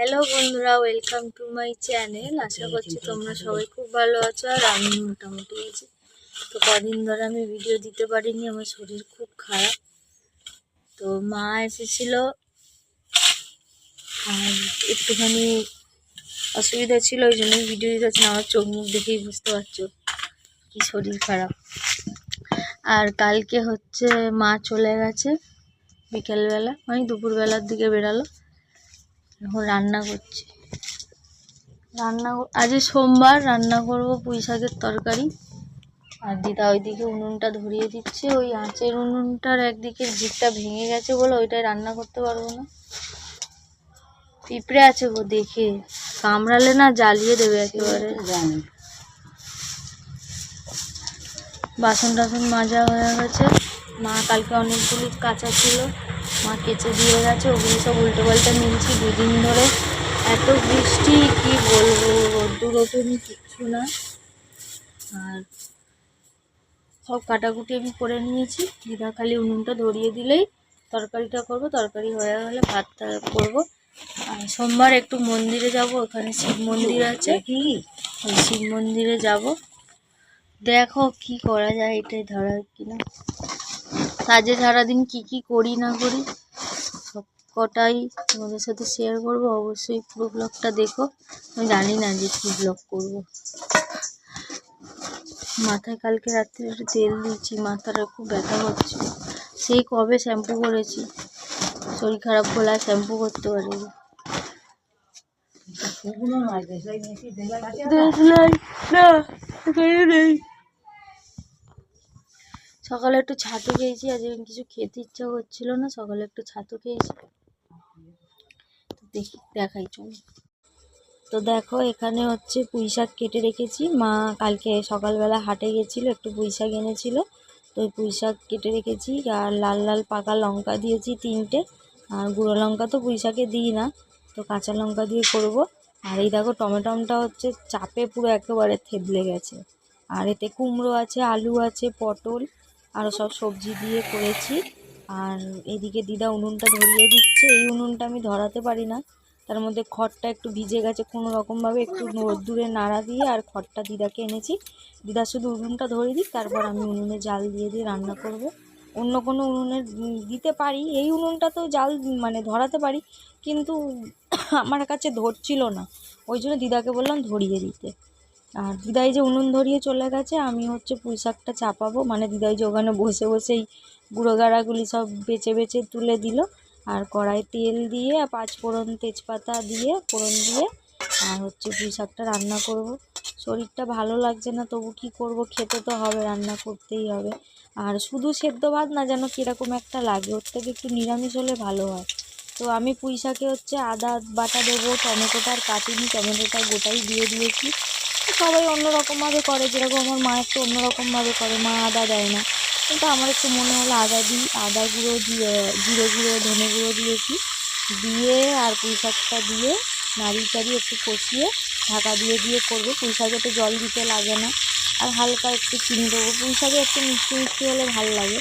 Hello বন্ধুরা welcome to my channel আশা করছি তোমরা সবাই খুব ভালো আছো আর আমি মোটামুটি আছি। তো কদিন ধরে আমি ভিডিও দিতে পারিনি আমার শরীর খুব খারাপ। তো মা এসেছিল আর একটুখানি অসুবিধা ছিল ওই জন্যই ভিডিও দিতে পারছি আমার চোখ মুখ দেখেই বুঝতে পারছ কি শরীর খারাপ। আর কালকে হচ্ছে মা চলে গেছে বিকেলবেলা মানে দুপুরবেলার দিকে বেরালো। এখন রান্না করছি। রান্না আজ সোমবার রান্না করব পুঁই শাকের তরকারি। আর দিদা ওইদিকে উনুনটা ধরিয়ে দিচ্ছে। ওই আঁচের উনুনটার একদিকে জিপটা ভেঙে গেছে বলে ওইটাই রান্না করতে পারব না। পিঁপড়ে আছে গো দেখে। কামড়ালে না জ্বালিয়ে দেবে একেবারে। বাসন টাসন মাজা হয়ে গেছে। মা কালকে অনেকগুলি কাঁচা ছিল। মা কেচে দিয়ে গেছে ওগুলো সব উল্টো পাল্টা নিয়েছি দুদিন ধরে এত বৃষ্টি কি বলব? রোদ্দুর ওঠেনি কিচ্ছু না। আর সব কাটাকুটি আমি করে নিয়েছি। দিদা খালি উনুনটা ধরিয়ে দিলেই তরকারিটা করব। তরকারি হয়ে গেলে ভাতটা করব। আর সোমবার একটু মন্দিরে যাব ওখানে শিব মন্দির আছে। ওই শিব মন্দিরে যাব। দেখো কি করা যায় এটাই ধরা কিনা। কাজে সারাদিন কি কি করি না করি সব কটাই তোমাদের সাথে শেয়ার করব অবশ্যই পুরো ব্লগটা দেখো আমি জানি না যে কী ব্লগ করব মাথায় কালকে রাত্রে একটু তেল দিয়েছি মাথাটা খুব ব্যথা করছে সেই কবে শ্যাম্পু করেছি শরীর খারাপ হলে শ্যাম্পু করতে পারি না দেখলাই না এখানে নেই সকালে একটু ছাতু খেয়েছি আজ আমি কিছু খেতে ইচ্ছা হচ্ছিল না, সকালে একটু ছাতু খেয়েছি। দেখি, দেখাই, চল। তো দেখো, এখানে হচ্ছে পুঁই শাক কেটে রেখেছি। মা কালকে সকালবেলা হাটে গেছিল, একটু পুঁই শাক এনেছিল। তো ওই পুঁই শাক কেটে রেখেছি, আর লাল লাল পাকা লঙ্কা দিয়েছি তিনটে। আর গুঁড়ো লঙ্কা তো পুঁই শাকে দিই না, তো কাঁচা লঙ্কা দিয়ে করব। আর এই দেখো, টমেটমটা হচ্ছে চাপে পুরো একেবারে থেবলে গেছে। আর এতে কুমড়ো আছে, আলু আছে, পটল আরও সব সবজি দিয়ে করেছি। আর এদিকে দিদা উনুনটা ধরিয়ে দিচ্ছে। এই উনুনটা আমি ধরাতে পারি না। তার মধ্যে খড়টা একটু ভিজে গেছে কোনো রকমভাবে একটু রোদ্দুরে নাড়া দিয়ে আর খড়টা দিদাকে এনেছি। দিদা শুধু উনুনটা ধরিয়ে দিই তারপর আমি উনুনে জাল দিয়ে দিয়ে রান্না করব। অন্য কোনো উনুনে দিতে পারি। এই উনুনটা তো জাল মানে ধরাতে পারি, কিন্তু আমার কাছে ধরছিল না। ওই জন্য দিদাকে বললাম ধরিয়ে দিতে। আর দিদাই যে উনুন ধরিয়ে চলে গেছে, আমি হচ্ছে পুঁই শাকটা চাপাবো। মানে দিদাই যে ওখানে বসে বসেই গুঁড়ো গাড়াগুলি সব বেছে বেছে তুলে দিল। আর কড়াই তেল দিয়ে, পাঁচ ফোড়ন তেজপাতা দিয়ে, ফোড়ন দিয়ে, আর হচ্ছে পুঁই শাকটা রান্না করব। শরীরটা ভালো লাগছে না, তবু কি করব? খেতে তো হবে, রান্না করতেই হবে। আর শুধু সেদ্ধ ভাত না, যেন কীরকম একটা লাগে। ওর থেকে একটু নিরামিষ হলে ভালো হয়। তো আমি পুঁই শাকে হচ্ছে আদা বাটা দেবো, টমেটোটা আর কাটিনি, টমেটোটা গোটাই দিয়ে দিয়েছি। সবাই অন্য রকমভাবে করে, যেরকম আমার মা একটু অন্য রকমভাবে করে, মা আদা দেয় না। কিন্তু আমার একটু মনে হলো আদা দিই, আদা গুঁড়ো দিয়ে, জিরে গুঁড়ো, ধনে গুঁড়ো দিয়েছি। দিয়ে আর পুঁই শাকটা দিয়ে নাড়িয়ে চাড়িয়ে একটু কষিয়ে ঢাকা দিয়ে দিয়ে করব। পুঁই শাকে তো জল দিতে লাগে না। আর হালকা একটু চিনি দেবো। পুঁই শাকে একটু মিষ্টি মিষ্টি হলে ভালো লাগে।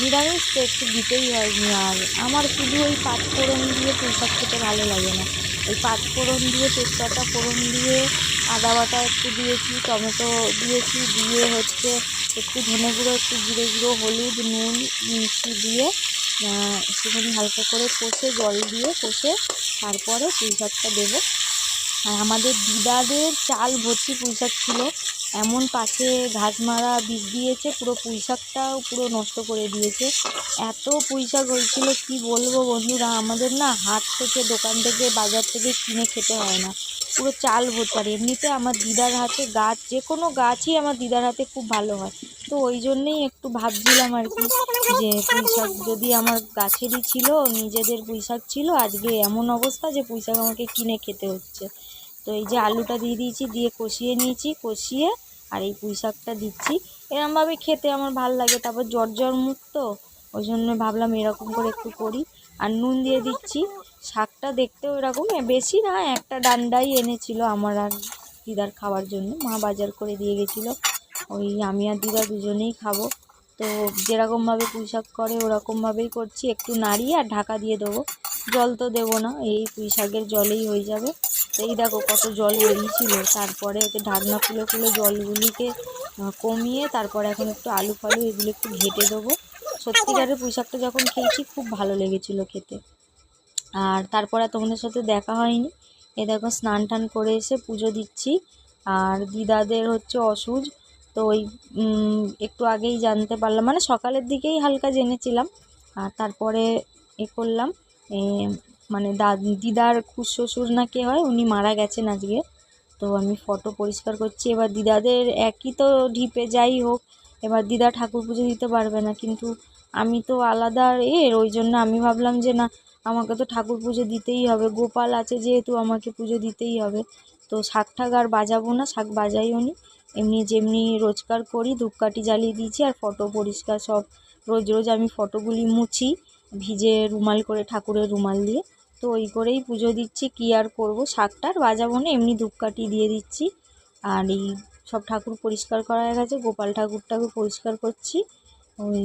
নিরামিষ তো একটু দিতেই হয় আর আমার শুধু ওই পাঁচ ফোড়ন দিয়ে পুঁই খেতে ভালো লাগে না। ওই পাঁচ ফোড়ন দিয়ে তেজপাতা ফোড়ন দিয়ে, আদা বাটা একটু দিয়েছি, টমেটো দিয়েছি, দিয়ে হচ্ছে একটু ধনে গুঁড়ো, একটু জিরে গুঁড়ো, হলুদ, নুন, মিষ্টি দিয়ে একটুখানি হালকা করে কষে, জল দিয়ে কষে তারপরে পুঁই শাকটা দেবো। আর আমাদের দিদাদের চাল ভর্তি পুঁই শাক ছিল। এমন পাশে ঘাস মারা বিষ দিয়েছে, পুরো পুঁই শাকটাও পুরো নষ্ট করে দিয়েছে। এত পুঁই শাক হয়েছিল, কি বলব বন্ধুরা, আমাদের না হাট থেকে, দোকান থেকে, বাজার থেকে কিনে খেতে হয় না। পুরো চাল আর এমনিতে আমার দিদার হাতে গাছ যে কোনো গাছই আমার দিদার হাতে খুব ভালো হয়। তো ওই জন্যেই একটু ভাবছিলাম আর কি যে পুঁই শাক যদি আমার গাছেরই ছিল, নিজেদের পুঁই শাক ছিল, আজকে এমন অবস্থা যে পুঁই শাক আমাকে কিনে খেতে হচ্ছে। তো এই যে আলুটা দিয়ে দিয়েছি, দিয়ে কষিয়ে নিয়েছি, কষিয়ে আর এই পুঁই শাকটা দিচ্ছি। এরমভাবে খেতে আমার ভালো লাগে। তারপর জ্বর জ্বর মুখ তো, ওই জন্য ভাবলাম এরকম করে একটু করি। আর নুন দিয়ে দিচ্ছি। শাকটা দেখতেও এরকম বেশি না, একটা ডান্ডাই এনেছিল আমার আর দিদার খাওয়ার জন্য। মা বাজার করে দিয়ে গেছিল। ওই আমি আর দিদা দুজনেই খাব। তো যেরকমভাবে পুঁই শাক করে, ওরকমভাবেই করছি। একটু নাড়িয়ে আর ঢাকা দিয়ে দেবো। জল তো দেবো না, এই পুঁই শাকের জলেই হয়ে যাবে। এই দেখো কত জল বেরিয়েছিল। তারপরে হচ্ছে ঢাকনা খুলে খুলে জলগুলিকে কমিয়ে তারপরে এখন একটু আলু ফালু এগুলো একটু ঘেটে দেবো। সত্যিকারের পুঁই শাকটা যখন খেয়েছি, খুব ভালো লেগেছিলো খেতে। আর তারপরে তোমাদের সাথে দেখা হয়নি। এ দেখো স্নান টান করে এসে পুজো দিচ্ছি। আর দিদাদের হচ্ছে অসুজ, তো ওই একটু আগেই জানতে পারলাম। মানে সকালের দিকেই হালকা জেনেছিলাম। আর তারপরে এ করলাম। মানে দিদার শ্বশুর না কে হয়, উনি মারা গেছেন আজকে। তো আমি ফটো পরিষ্কার করছি। এবার দিদাদের একই তো ঢিপে যাই হোক, এবার দিদা ঠাকুর পুজো দিতে পারবে না। কিন্তু আমি তো আলাদা এর, ওই জন্য আমি ভাবলাম যে না, আমাকে তো ঠাকুর পুজো দিতেই হবে। গোপাল আছে যেহেতু, আমাকে পুজো দিতেই হবে। তো শাক ঠাক আর বাজাবো না, শাক বাজাইও নি। এমনি যেমনি রোজকার করি, ধূপকাঠি জ্বালিয়ে দিয়েছি আর ফটো পরিষ্কার সব। রোজ রোজ আমি ফটোগুলি মুছি, ভিজে রুমাল করে ঠাকুরের রুমাল দিয়ে। তো ওই করেই পুজো দিচ্ছি। কী আর করব? শাকটা আর বাজাবো না, এমনি ধূপকাঠি দিয়ে দিচ্ছি। আর এই সব ঠাকুর পরিষ্কার করা হয়ে গেছে। গোপাল ঠাকুরটাকে পরিষ্কার করছি। ওই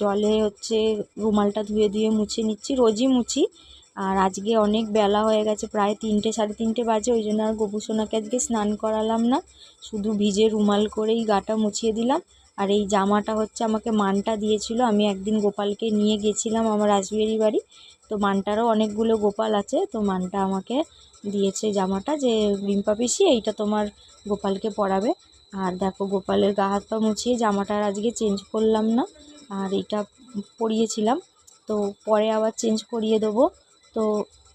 জলে হচ্ছে রুমালটা ধুয়ে ধুয়ে মুছে নিচ্ছি, রোজই মুছি। আর আজকে অনেক বেলা হয়ে গেছে, প্রায় তিনটে, সাড়ে তিনটে বাজে। ওই জন্য আর গোপুসোনাকে আজকে স্নান করালাম না। শুধু ভিজে রুমাল করেই গাটা মুছিয়ে দিলাম। আর এই জামাটা হচ্ছে আমাকে মানটা দিয়েছিল। আমি একদিন গোপালকে নিয়ে গেছিলাম আমার রাসবিহারি বাড়ি। তো মানটারও অনেকগুলো গোপাল আছে, তো মানটা আমাকে দিয়েছে জামাটা যে, রিম্পা পিসি, এইটা তোমার গোপালকে পরাবে। আর দেখো, গোপালের গা হাত পা মুছিয়ে জামাটা আজকে চেঞ্জ করলাম না, আর এইটা পরিয়েছিলাম। তো পরে আবার চেঞ্জ করিয়ে দেবো। তো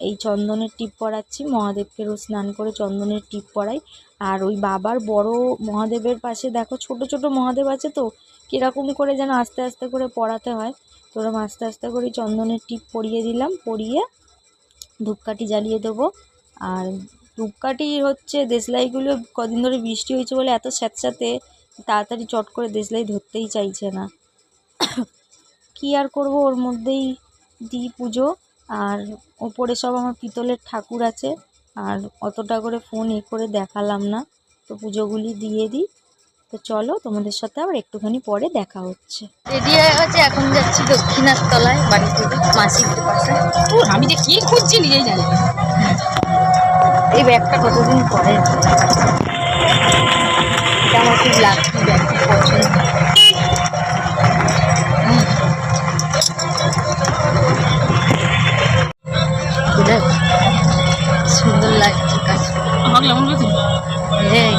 এই চন্দনের টিপ পরাচ্ছি মহাদেবকেও স্নান করে চন্দনের টিপ পরাই। আর ওই বাবার বড় মহাদেবের পাশে দেখো, ছোট ছোট মহাদেব আছে তো কীরকম করে যেন আস্তে আস্তে করে পরাতে হয়। তো ওরকম আস্তে আস্তে করে চন্দনের টিপ পরিয়ে দিলাম, পরিয়ে ধূপকাঠি জ্বালিয়ে দেবো। আর ধূপকাঠি হচ্ছে দেশলাইগুলো কদিন ধরে বৃষ্টি হয়েছে বলে এত স্যাঁতস্যাঁতে তাড়াতাড়ি চট করে দেশলাই ধরতেই চাইছে না। কী আর করব, ওর মধ্যেই দিই পুজো। আর ওপরে সব আমার পিতলের ঠাকুর আছে, আর অতটা করে ফোন এ করে দেখালাম না। তো পুজোগুলি দিয়ে দিই। তো চলো তোমাদের সাথে আবার একটুখানি পরে দেখা হচ্ছে। রেডি হয়ে গেছে এখন যাচ্ছি দক্ষিণার তলায় বাড়ি থেকে মাসির পাশে ও, আমি যে কি খুঁজছি নিজেই জানি এই ব্যাগটা কতদিন পরে? এটা আমার খুব লাকি ব্যাগ পছন্দ হুম। সুন্দর লাগছে কাজ। আমাকে হ্যাঁ।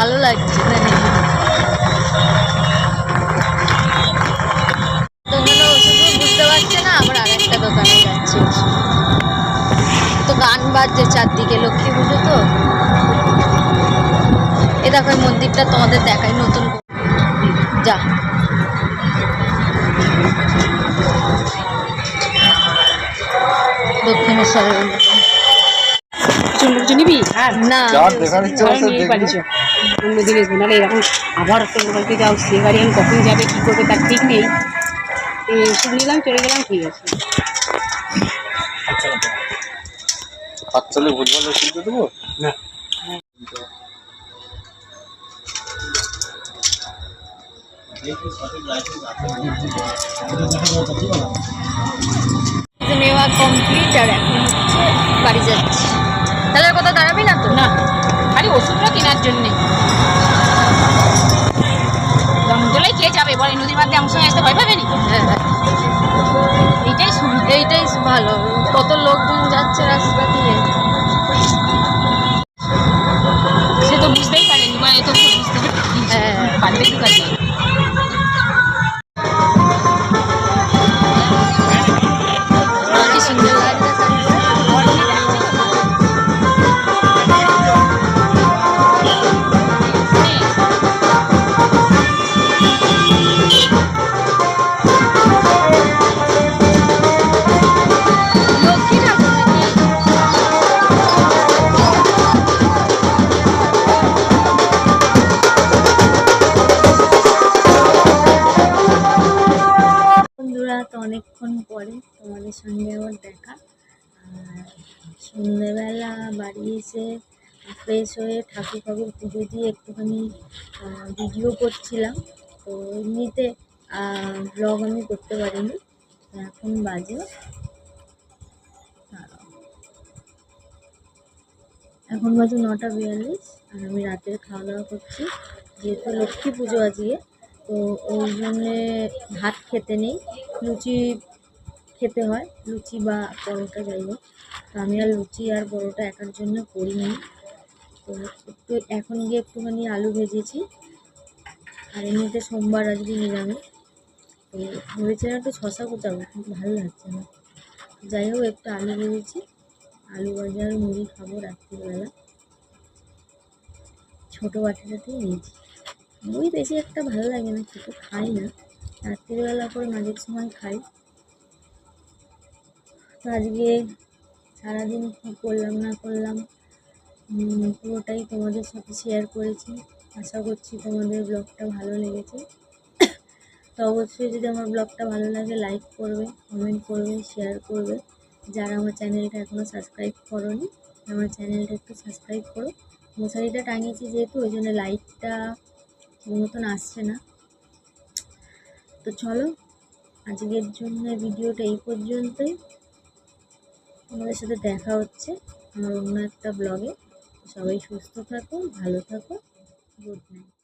ভালো লাগছে না দেখে। তোমরা শুধু বুঝতে পারছে না দোকানে যাচ্ছে। তো গান বাজছে চারদিকে, লক্ষ্মী পুজো তো। এ দেখো মন্দিরটা তোমাদের দেখাই, নতুন যা। দক্ষিণেশ্বরের আর না অন্য দিন আসব নাহলে এরকম আবার যাও সে গাড়ি আমি কখন যাবে কী করবে তার ঠিক নেই। ওষুধ নিলাম চলে গেলাম ঠিক আছে। হাত চলে ভুলভাল দেবো? না। তো নেওয়া কমপ্লিট আর এখন হচ্ছে বাড়ি যাচ্ছি। তাহলে কোথাও দাঁড়াবি না তো? না। আরে ওষুধগুলো কেনার জন্যে। দমদলাই খেয়ে যাবে বলে নদীর মাধ্যমে আমার সঙ্গে আসতে ভয় পাবে নি হ্যাঁ এইটাই এইটাই ভালো। কত সন্ধ্যেবেলা বাড়ি এসে ফ্রেশ হয়ে ঠাকুর ঠাকুর পুজো দিয়ে একটুখানি ভিডিও করছিলাম। তো এমনিতে ব্লগ আমি করতে পারিনি। এখন বাজে। এখন বাজে নটা বিয়াল্লিশ আর আমি রাতের খাওয়া দাওয়া করছি। যেহেতু লক্ষ্মী পুজো আজকে, তো ওই জন্যে ভাত খেতে নেই। লুচি খেতে হয়, লুচি বা পরোটা যাই হোক। তো আমি আর লুচি আর পরোটা একার জন্য করিনি। তো একটু, এখন গিয়ে একটুখানি আলু ভেজেছি। আর এমনিতে সোমবার, আজকে নিরামিষ। তো ভেবেছিলাম একটু শশা কুচাবো, কিন্তু ভালো লাগছে না। যাই হোক, একটু আলু ভেজেছি। আলু ভাজা আর মুড়ি খাব রাত্রিবেলা। ছোটো বাটিটাতেই নিয়েছি। মুড়ি বেশি একটা ভালো লাগে না খেতে খাই না। রাত্রিবেলা করে মাঝের সময় খাই। আজকে সারাদিন কী করলাম, না করলাম পুরোটাই তোমাদের সাথে শেয়ার করেছি। আশা করছি তোমাদের ব্লগটা ভালো লেগেছে। তো অবশ্যই যদি আমার ব্লগটা ভালো লাগে লাইক করবে কমেন্ট করবে শেয়ার করবে। যারা আমার চ্যানেলটা এখনও সাবস্ক্রাইব করোনি, আমার চ্যানেলটা একটু সাবস্ক্রাইব করো। মশারিটা টাঙিয়েছি যেহেতু, ওই জন্য লাইটটা ঠিক মতন আসছে না। তো চলো, আজকের জন্য ভিডিওটা এই পর্যন্তই। তোমাদের সাথে দেখা হচ্ছে আমার অন্য একটা ব্লগে সবাই সুস্থ থাকো, ভালো থাকো। Good night